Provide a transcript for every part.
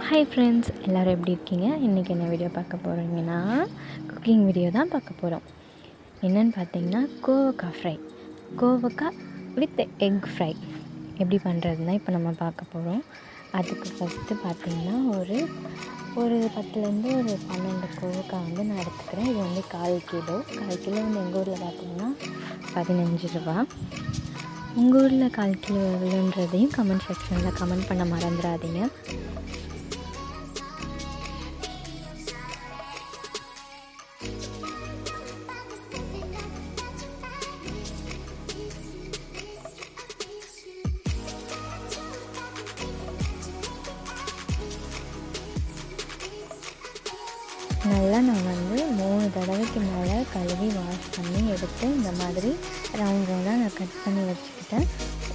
Hi friends எல்லோரும் எப்படி இருக்கீங்க? இன்றைக்கி என்ன வீடியோ பார்க்க போகிறீங்கன்னா குக்கிங் வீடியோ தான் பார்க்க போகிறோம் என்னென்னு பார்த்தீங்கன்னா கோவக்காய் ஃப்ரை கோவக்காய் வித் எக் ஃப்ரை எப்படி பண்ணுறதுனா இப்போ நம்ம பார்க்க போகிறோம் அதுக்கு ஃபஸ்ட்டு பார்த்திங்கன்னா ஒரு ஒரு பத்துலேருந்து ஒரு பன்னெண்டு கோவக்காய் வந்து நான் எடுத்துக்கிறேன். இது வந்து கால் கிலோ. கால் கிலோ வந்து எங்கள் ஊரில் பார்த்திங்கன்னா பதினஞ்சு ரூபா. உங்கள் ஊரில் கால் கிலோ எவ்வளோன்றதையும் கமெண்ட் செக்ஷனில் கமெண்ட் பண்ண மறந்துடாதீங்க. நல்லா நான் வந்து மூணு தடவைக்கு மேலே கழுவி வாஷ் பண்ணி எடுத்து இந்த மாதிரி ரவுண்ட் ரவுண்டாக நான் கட் பண்ணி வச்சுக்கிட்டேன்.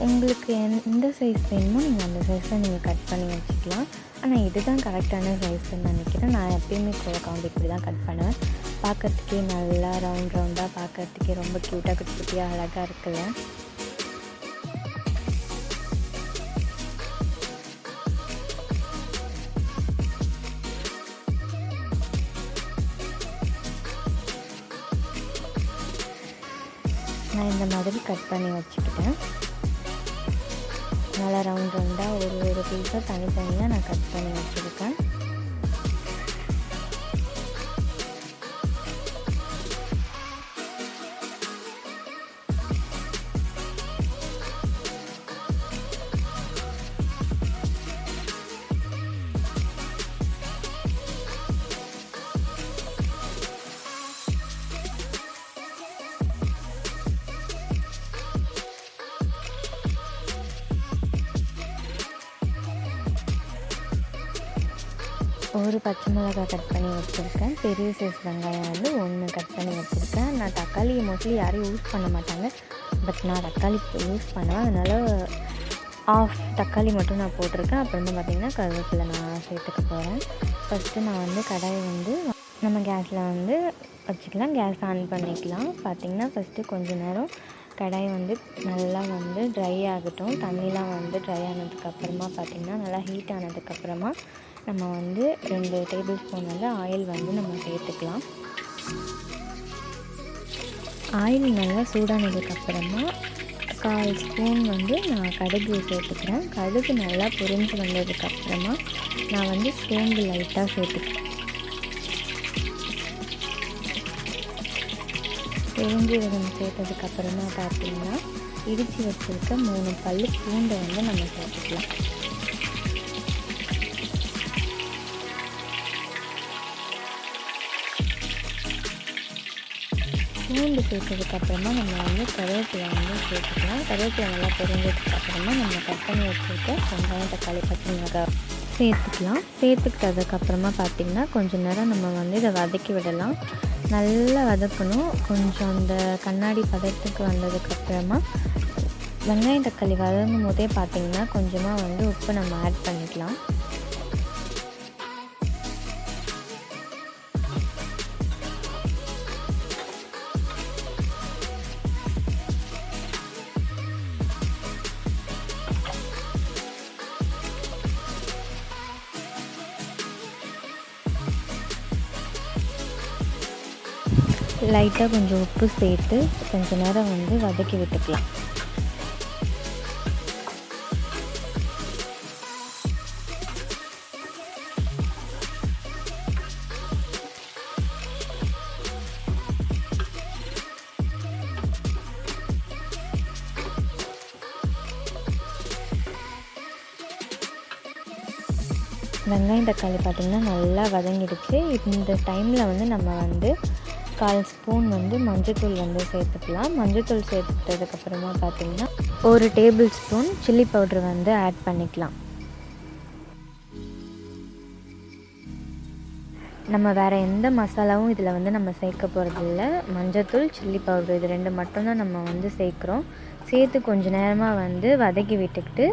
உங்களுக்கு எந்த சைஸ் வேணுமோ நீங்கள் அந்த சைஸில் நீங்கள் கட் பண்ணி வச்சுக்கலாம். ஆனால் இதுதான் கரெக்டான சைஸ்ன்னு நினைக்கிறேன். நான் எப்பயுமே கோவக்காய் இப்படி தான் கட் பண்ணுவேன். பார்க்குறதுக்கே நல்லா ரவுண்ட் ரவுண்டாக பார்க்குறதுக்கே ரொம்ப க்யூட்டாக குட்டி குட்டியாக அழகாக இருக்குல்ல. நான் இந்த மாதிரி கட் பண்ணி வச்சுக்கிட்டேன். நல்லா ரவுண்ட் ரவுண்டாக ஒரு ஒரு பீஸாக தனித்தனியாக நான் கட் பண்ணி வச்சுருக்கேன். ஒரு பச்சை மிளகாய் கட் பண்ணி வச்சுருக்கேன். பெரிய சைஸ் வெங்காயம் வந்து ஒன்று கட் பண்ணி வச்சுருக்கேன். நான் தக்காளி மோஸ்ட்லி யாரும் யூஸ் பண்ண மாட்டாங்க. பட் நான் தக்காளி யூஸ் பண்ணுவேன் அதனால் ஆஃப் தக்காளி மட்டும் நான் போட்டிருக்கேன். அப்புறமா பார்த்திங்கன்னா கருவேப்பிலை நான் சேர்த்துக்க போகிறேன் ஃபஸ்ட்டு நான் வந்து கடாயை வந்து நம்ம கேஸில் வந்து வச்சுக்கலாம். கேஸ் ஆன் பண்ணிக்கலாம். பார்த்திங்கன்னா ஃபஸ்ட்டு கொஞ்சம் நேரம் கடாய் வந்து நல்லா வந்து ட்ரை ஆகட்டும். தண்ணிலாம் வந்து ட்ரை ஆனதுக்கப்புறமா பார்த்திங்கன்னா நல்லா ஹீட் ஆனதுக்கப்புறமா நம்ம வந்து ரெண்டு டேபிள் ஸ்பூன் வந்து ஆயில் வந்து நம்ம சேர்த்துக்கலாம். ஆயில் நல்லா சூடானதுக்கப்புறமா கால் ஸ்பூன் வந்து நான் கடுகு சேர்த்துக்கிறேன். கடுகு நல்லா பொரிஞ்சு வந்ததுக்கப்புறமா நான் வந்து சோம்பு லைட்டாக சேர்த்துக்கிறேன். பெருஞ்சீரகம் சேர்த்ததுக்கப்புறமா பார்த்தீங்கன்னா இடித்து வச்சுருக்க மூணு பல் பூண்டை வந்து நம்ம சேர்த்துக்கலாம். பூண்டு சேர்த்ததுக்கப்புறமா நம்ம வந்து கருவேப்பிலை வந்து சேர்த்துக்கலாம். கருவேப்பிலை நல்லா பொருந்ததுக்கப்புறமா நம்ம கட் பண்ணி வச்சுருக்க வெங்காயம் தக்காளி பச்சை மிளகாய் சேர்த்துக்கலாம். சேர்த்துக்கிட்டதுக்கப்புறமா பார்த்திங்கன்னா கொஞ்சம் நேரம் நம்ம வந்து இதை வதக்கி விடலாம். நல்லா வதக்கணும். கொஞ்சம் அந்த கண்ணாடி பதத்துக்கு வந்ததுக்கப்புறமா வெங்காயம் தக்காளி வதங்கும் போதே பார்த்திங்கன்னா கொஞ்சமாக வந்து உப்பு நம்ம ஆட் பண்ணிக்கலாம். லைட்டாக கொஞ்சம் உப்பு சேர்த்து கொஞ்ச நேரம் வந்து வதக்கி விட்டுக்கலாம். வெங்காயம் தக்காளி பார்த்திங்கன்னா நல்லா வதங்கிடுச்சு. இந்த டைமில் வந்து நம்ம வந்து கால் ஸ்பூன் வந்து மஞ்சத்தூள் வந்து சேர்த்துக்கலாம். மஞ்சத்தூள் சேர்த்துட்டதுக்கப்புறமா பார்த்திங்கன்னா ஒரு டேபிள் ஸ்பூன் சில்லி பவுட்ரு வந்து ஆட் பண்ணிக்கலாம். நம்ம வேறு எந்த மசாலாவும் இதில் வந்து நம்ம சேர்க்க போகிறதில்ல மஞ்சத்தூள் சில்லி பவுட்ரு இது ரெண்டு மட்டும்தான் நம்ம வந்து சேர்க்குறோம். சேர்த்து கொஞ்சம் நேரமாக வந்து வதக்கி விட்டுக்கிட்டு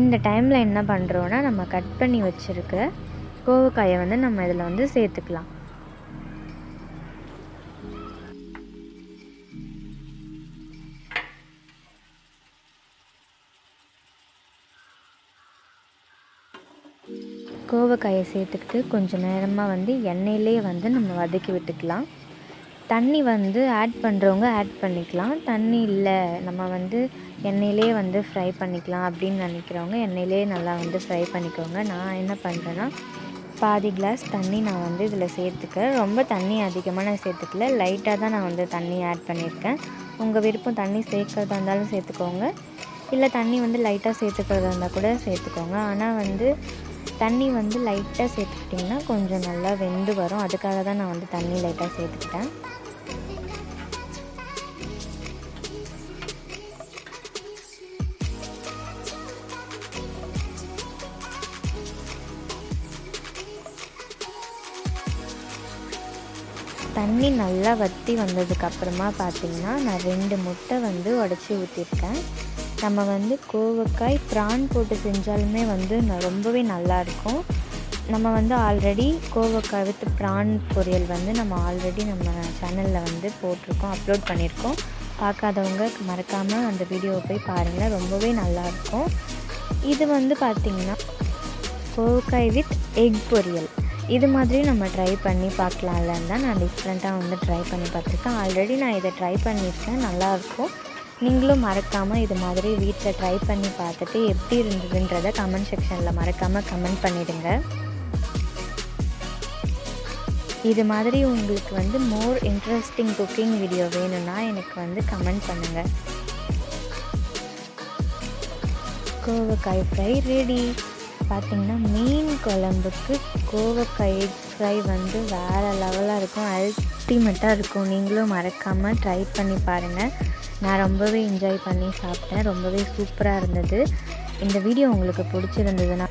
இந்த டைமில் என்ன பண்ணுறோன்னா நம்ம கட் பண்ணி வச்சுருக்க கோவக்காயை வந்து நம்ம இதில் வந்து சேர்த்துக்கலாம். கோவக்காயை சேர்த்துக்கிட்டு கொஞ்சம் நேரமாக வந்து எண்ணெயிலே வந்து நம்ம வதக்கி விட்டுக்கலாம். தண்ணி வந்து ஆட் பண்ணுறவங்க ஆட் பண்ணிக்கலாம். தண்ணி இல்லை நம்ம வந்து எண்ணெயிலே வந்து ஃப்ரை பண்ணிக்கலாம் அப்படின்னு நினைக்கிறவங்க எண்ணெயிலே நல்லா வந்து ஃப்ரை பண்ணிக்கோங்க. நான் என்ன பண்ணுறேன்னா பாதி கிளாஸ் தண்ணி நான் வந்து இதில் சேர்த்துக்கிறேன். ரொம்ப தண்ணி அதிகமாக நான் சேர்த்துக்கல. லைட்டாக தான் நான் வந்து தண்ணி ஆட் பண்ணியிருக்கேன். உங்கள் விருப்பம் தண்ணி சேர்க்குறதா இருந்தாலும் சேர்த்துக்கோங்க. இல்லை தண்ணி வந்து லைட்டாக சேர்த்துக்கிறதா இருந்தால் கூட சேர்த்துக்கோங்க. ஆனால் வந்து தண்ணி வந்து லைட்டாக சேர்த்துக்கிட்டிங்கன்னா கொஞ்சம் நல்லா வெந்து வரும். அதுக்காக தான் நான் வந்து தண்ணி லைட்டாக சேர்த்துக்கிட்டேன். தண்ணி நல்லா வற்றி வந்ததுக்கப்புறமா பார்த்திங்கன்னா நான் ரெண்டு முட்டை வந்து உடச்சி ஊற்றிருக்கேன் நம்ம வந்து கோவக்காய் ப்ரான் போட்டு செஞ்சாலுமே வந்து ந- ரொம்பவே நல்லாயிருக்கும். நம்ம வந்து ஆல்ரெடி கோவக்காய் வித் ப்ரான் பொரியல் வந்து நம்ம ஆல்ரெடி நம்ம சேனலில் வந்து போட்டிருக்கோம் அப்லோட் பண்ணியிருக்கோம். பார்க்காதவங்க மறக்காமல் அந்த வீடியோவை போய் பாருங்கள் ரொம்பவே நல்லாயிருக்கும். இது வந்து பார்த்திங்கன்னா கோவக்காய் வித் எக் பொரியல். இது மாதிரி நம்ம ட்ரை பண்ணி பார்க்கலாம்லன்னு தான் நான் டிஃப்ரெண்ட்டாக வந்து ட்ரை பண்ணி பார்த்துருக்கேன். ஆல்ரெடி நான் இதை ட்ரை பண்ணியிருக்கேன் நல்லாயிருக்கும். நீங்களும் மறக்காமல் இது மாதிரி வீட்டில் ட்ரை பண்ணி பார்த்துட்டு எப்படி இருந்ததுன்றதை கமெண்ட் செக்ஷனில் மறக்காமல் கமெண்ட் பண்ணிடுங்க. இது மாதிரி உங்களுக்கு வந்து மோர் இன்ட்ரெஸ்டிங் குக்கிங் வீடியோ வேணும்னா எனக்கு வந்து கமெண்ட் பண்ணுங்கள் கோவக்காய் ஃப்ரை ரெடி பார்த்தீங்கன்னா மீன் குழம்புக்கு கோவக்காய் ஃப்ரை வந்து வேறு லெவலாக இருக்கும். அல்டிமேட்டாக இருக்கும். நீங்களும் மறக்காமல் ட்ரை பண்ணி பாருங்கள் நான் ரொம்பவே என்ஜாய் பண்ணி சாப்பிட்டேன். ரொம்பவே சூப்பராக இருந்தது. இந்த வீடியோ உங்களுக்கு பிடிச்சிருந்ததுன்னா